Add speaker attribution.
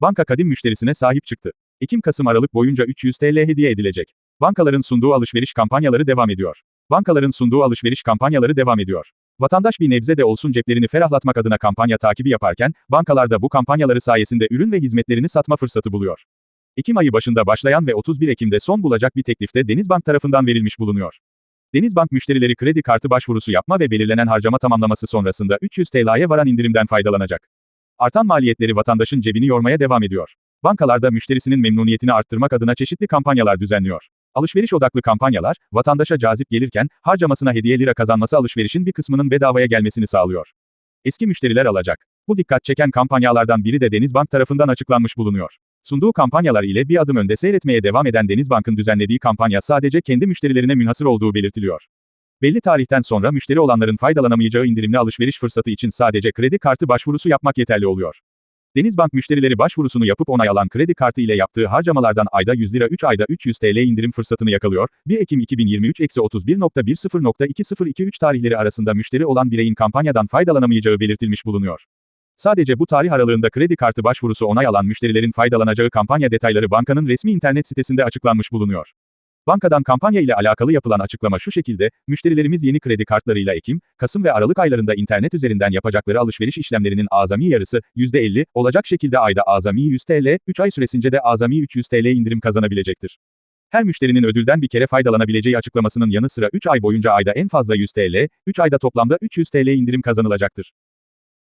Speaker 1: Banka kadim müşterisine sahip çıktı. Ekim-Kasım-Aralık boyunca 300 TL hediye edilecek. Bankaların sunduğu alışveriş kampanyaları devam ediyor. Bankaların sunduğu alışveriş kampanyaları devam ediyor. Vatandaş bir nebze de olsun ceplerini ferahlatmak adına kampanya takibi yaparken, bankalar da bu kampanyaları sayesinde ürün ve hizmetlerini satma fırsatı buluyor. Ekim ayı başında başlayan ve 31 Ekim'de son bulacak bir teklifte Denizbank tarafından verilmiş bulunuyor. Denizbank müşterileri kredi kartı başvurusu yapma ve belirlenen harcama tamamlaması sonrasında 300 TL'ye varan indirimden faydalanacak. Artan maliyetleri vatandaşın cebini yormaya devam ediyor. Bankalar da müşterisinin memnuniyetini arttırmak adına çeşitli kampanyalar düzenliyor. Alışveriş odaklı kampanyalar, vatandaşa cazip gelirken, harcamasına hediye lira kazanması alışverişin bir kısmının bedavaya gelmesini sağlıyor. Eski müşteriler alacak. Bu dikkat çeken kampanyalardan biri de Denizbank tarafından açıklanmış bulunuyor. Sunduğu kampanyalar ile bir adım önde seyretmeye devam eden Denizbank'ın düzenlediği kampanya sadece kendi müşterilerine münhasır olduğu belirtiliyor. Belli tarihten sonra müşteri olanların faydalanamayacağı indirimli alışveriş fırsatı için sadece kredi kartı başvurusu yapmak yeterli oluyor. Denizbank müşterileri başvurusunu yapıp onay alan kredi kartı ile yaptığı harcamalardan ayda 100 lira 3 ayda 300 TL indirim fırsatını yakalıyor. 1 Ekim 2023-31.10.2023 tarihleri arasında müşteri olan bireyin kampanyadan faydalanamayacağı belirtilmiş bulunuyor. Sadece bu tarih aralığında kredi kartı başvurusu onay alan müşterilerin faydalanacağı kampanya detayları bankanın resmi internet sitesinde açıklanmış bulunuyor. Bankadan kampanya ile alakalı yapılan açıklama şu şekilde, müşterilerimiz yeni kredi kartlarıyla Ekim, Kasım ve Aralık aylarında internet üzerinden yapacakları alışveriş işlemlerinin azami yarısı, %50, olacak şekilde ayda azami 100 TL, 3 ay süresince de azami 300 TL indirim kazanabilecektir. Her müşterinin ödülden bir kere faydalanabileceği açıklamasının yanı sıra 3 ay boyunca ayda en fazla 100 TL, 3 ayda toplamda 300 TL indirim kazanılacaktır.